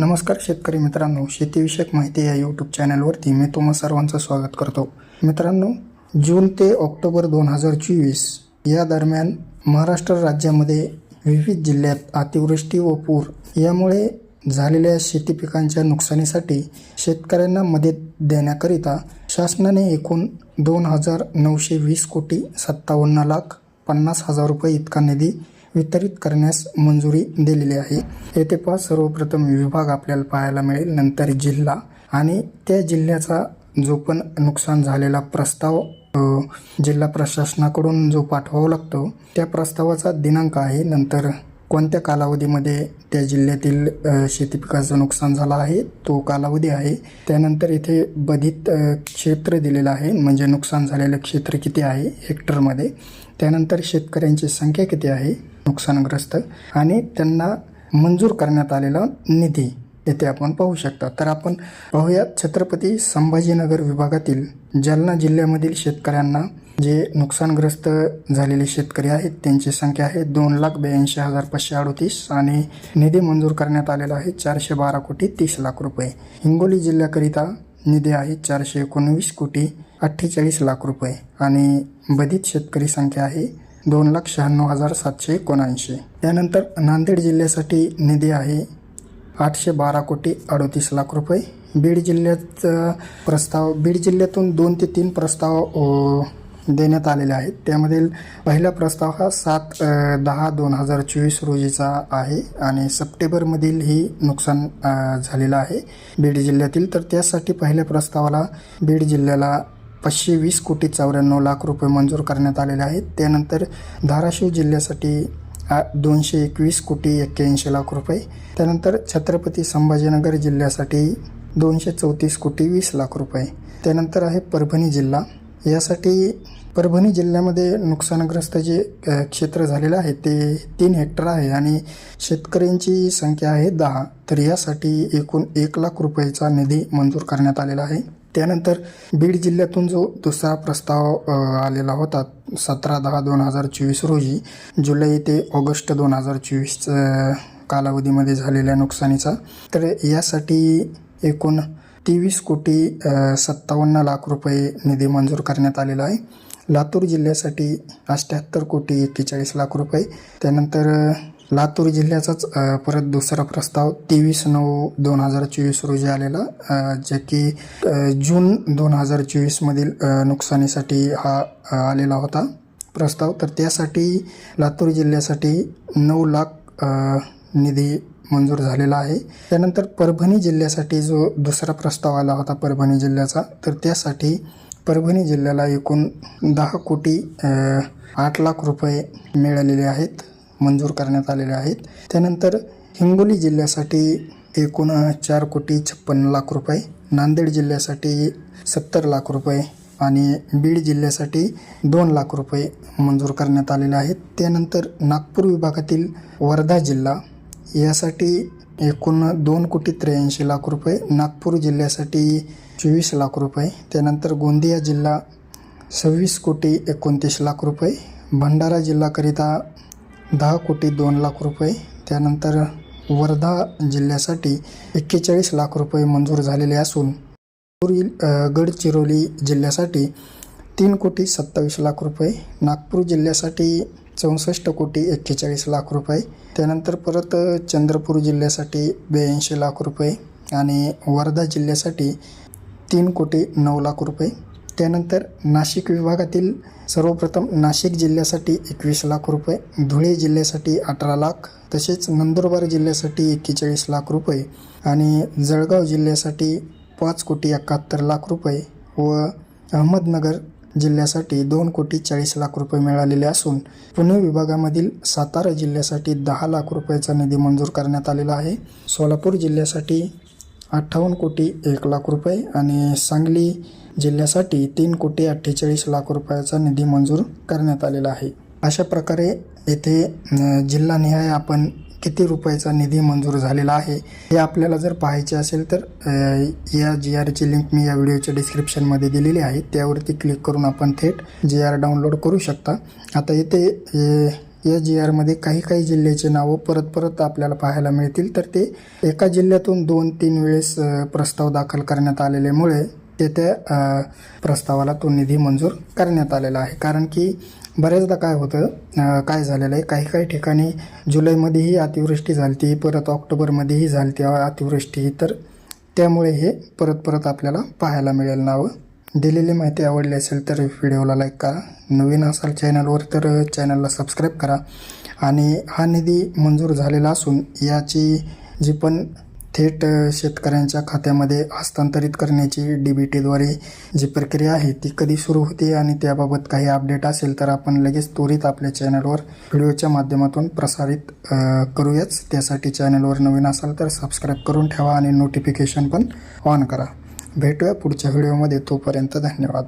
नमस्कार शेतकरी मित्रांनो शेतीविषयक माहिती या यूट्यूब चॅनलवरती मी तुम्हा सर्वांचं स्वागत करतो. मित्रांनो जून ते ऑक्टोबर दोन हजार चोवीस या दरम्यान महाराष्ट्र राज्यामध्ये विविध जिल्ह्यात अतिवृष्टी व पूर यामुळे झालेल्या शेती पिकांच्या नुकसानीसाठी शेतकऱ्यांना मदत देण्याकरिता शासनाने एकूण दोन हजार नऊशे वीस कोटी सत्तावन्न लाख पन्नास हजार रुपये इतका निधी वितरित करण्यास मंजुरी दिलेली आहे. येथे पहा सर्वप्रथम विभाग आपल्याला पाहायला मिळेल. नंतर जिल्हा आणि त्या जिल्ह्याचा जो पण नुकसान झालेला प्रस्ताव जिल्हा प्रशासनाकडून जो पाठवावा लागतो त्या प्रस्तावाचा दिनांक आहे. नंतर कोणत्या कालावधीमध्ये त्या जिल्ह्यातील शेती पिकाचं नुकसान झालं आहे तो कालावधी आहे. त्यानंतर इथे बधित क्षेत्र दिलेलं आहे. म्हणजे नुकसान झालेलं क्षेत्र किती आहे? हेक्टरमध्ये. त्यानंतर शेतकऱ्यांची संख्या किती आहे? नुकसानग्रस्त आणि त्यांना मंजूर करण्यात आलेला निधी येथे आपण पाहू शकता. तर आपण पाहूयात छत्रपती संभाजीनगर विभागातील जालना जिल्ह्यामधील शेतकऱ्यांना जे नुकसानग्रस्त झालेले शेतकरी आहेत त्यांची संख्या आहे दोन लाख ब्याऐंशी हजार पाचशे अडोतीस आणि निधी मंजूर करण्यात आलेला आहे चारशे बारा कोटी तीस लाख रुपये. हिंगोली जिल्ह्याकरिता निधी आहे चारशे एकोणवीस कोटी अठ्ठेचाळीस लाख रुपये आणि बधित शेतकरी संख्या आहे दोन लाख शहाण्णव हजार सातशे एकोणऐंशी. त्यानंतर नांदेड जिल्ह्यासाठी निधी आहे आठशे बारा कोटी अडतीस लाख रुपये. बीड जिल्ह्यात प्रस्ताव बीड जिल्ह्यातून दोन ते तीन प्रस्ताव देण्यात आलेले आहेत. त्यामधील पहिला प्रस्ताव हा सात दहा दोन हजार चोवीस रोजीचा आहे आणि सप्टेंबरमधील ही नुकसान झालेलं आहे बीड जिल्ह्यातील. तर त्यासाठी पहिल्या प्रस्तावाला बीड जिल्ह्याला पाचशे वीस कोटी चौऱ्याण्णव लाख रुपये मंजूर करण्यात आलेले आहेत. त्यानंतर धाराशिव जिल्ह्यासाठी दोनशे एकवीस कोटी एक्क्याऐंशी लाख रुपये. त्यानंतर छत्रपती संभाजीनगर जिल्ह्यासाठी दोनशे चौतीस कोटी वीस लाख रुपये. त्यानंतर आहे परभणी जिल्हा. यासाठी परभणी जिल्ह्यामध्ये नुकसानग्रस्त जे क्षेत्र झालेलं आहे ते तीन हेक्टर आहे आणि शेतकऱ्यांची संख्या आहे दहा. तर यासाठी एकूण एक लाख रुपयाचा निधी मंजूर करण्यात आलेला आहे. त्यानंतर बीड जिल्ह्यातून जो दुसरा प्रस्ताव आलेला होता सतरा दहा दोन हजार चोवीस रोजी जुलै ते ऑगस्ट दोन हजार चोवीस कालावधीमध्ये झालेल्या नुकसानीचा तर यासाठी एकूण तेवीस कोटी सत्तावन्न लाख रुपये निधी मंजूर करण्यात आलेला आहे. लातूर जिल्ह्यासाठी अठ्ठ्याहत्तर कोटी एक्केचाळीस लाख रुपये. त्यानंतर लातूर जिल्ह्याचाच परत दुसरा प्रस्ताव तेवीस नऊ दोन हजार चोवीस रोजी आलेला जे की जून दोन हजार चोवीसमधील नुकसानीसाठी हा आलेला होता प्रस्ताव. तर त्यासाठी लातूर जिल्ह्यासाठी नऊ लाख निधी मंजूर झालेला आहे. त्यानंतर परभणी जिल्ह्यासाठी जो दुसरा प्रस्ताव आला होता परभणी जिल्ह्याचा तर त्यासाठी परभणी जिल्ह्याला एकूण दहा कोटी आठ लाख रुपये मिळालेले आहेत. मंजूर करण्यात आलेले आहेत. त्यानंतर हिंगोली जिल्ह्यासाठी एकूण चार कोटी छप्पन्न लाख रुपये नांदेड जिल्ह्यासाठी सत्तर लाख रुपये आणि बीड जिल्ह्यासाठी दोन लाख रुपये मंजूर करण्यात आलेले आहेत. त्यानंतर नागपूर विभागातील वर्धा जिल्हा यासाठी एकूण दोन कोटी त्र्याऐंशी लाख रुपये नागपूर जिल्ह्यासाठी चोवीस लाख रुपये त्यानंतर गोंदिया जिल्हा सव्वीस कोटी एकोणतीस लाख रुपये भंडारा जिल्ह्याकरिता दहा कोटी दोन लाख रुपये. त्यानंतर वर्धा जिल्ह्यासाठी एक्केचाळीस लाख रुपये मंजूर झालेले असून पुरील गडचिरोली जिल्ह्यासाठी तीन कोटी सत्तावीस लाख रुपये नागपूर जिल्ह्यासाठी चौसष्ट कोटी एक्केचाळीस लाख रुपये. त्यानंतर परत चंद्रपूर जिल्ह्यासाठी ब्याऐंशी लाख रुपये आणि वर्धा जिल्ह्यासाठी तीन कोटी नऊ लाख रुपये. त्यानंतर नाशिक विभागातील सर्वप्रथम नाशिक जिल्ह्यासाठी एकवीस लाख रुपये धुळे जिल्ह्यासाठी अठरा लाख तसेच नंदुरबार जिल्ह्यासाठी एक्केचाळीस लाख रुपये आणि जळगाव जिल्ह्यासाठी पाच कोटी एकाहत्तर लाख रुपये व अहमदनगर जिल्ह्यासाठी दोन कोटी चाळीस लाख रुपये मिळालेले असून पुणे विभागामधील सातारा जिल्ह्यासाठी दहा लाख रुपयाचा निधी मंजूर करण्यात आलेला आहे. सोलापूर जिल्ह्यासाठी अठ्ठावन्न कोटी एक लाख रुपये आणि सांगली जिल्ह्यासाठी तीन कोटी अठ्ठेचाळीस लाख रुपयाचा निधी मंजूर करण्यात आलेला आहे. अशा प्रकारे येथे जिल्हानिहाय आपण किती रुपयाचा निधी मंजूर झालेला आहे हे आपल्याला जर पाहायचे असेल तर या जी आरची लिंक मी या व्हिडिओच्या डिस्क्रिप्शनमध्ये दिलेली आहे. त्यावरती क्लिक करून आपण थेट जी आर डाउनलोड करू शकता. आता येथे या जी आरमध्ये काही काही जिल्ह्याचे नावं परत परत आपल्याला पाहायला मिळतील. तर ते एका जिल्ह्यातून दोन तीन वेळेस प्रस्ताव दाखल करण्यात आलेल्यामुळे ते त्या प्रस्तावाला तो निधी मंजूर करण्यात आलेला आहे. कारण की बऱ्याचदा काय होतं काय झालेलं आहे काही काही ठिकाणी जुलैमध्येही अतिवृष्टी झाली ती परत ऑक्टोबरमध्येही झाली ती अतिवृष्टी. तर त्यामुळे हे परत परत आपल्याला पाहायला मिळेल. नावं दिलेली माहिती आवडली असेल तर व्हिडिओला लाईक करा. नवीन असाल चॅनलवर तर चॅनलला सबस्क्राईब करा. आणि हा निधी मंजूर झालेला असून याची जी पण थेट शेतकऱ्यांच्या खात्यामध्ये हस्तांतरित करण्याची डी बी टीद्वारे जी प्रक्रिया आहे ती कधी सुरू होते आणि त्याबाबत काही अपडेट असेल तर आपण लगेच त्वरित आपल्या चॅनलवर व्हिडिओच्या माध्यमातून प्रसारित करूयाच. त्यासाठी चॅनलवर नवीन असाल तर सबस्क्राईब करून ठेवा आणि नोटिफिकेशन पण ऑन करा. भेटूया पुढच्या व्हिडिओमध्ये. तोपर्यंत धन्यवाद.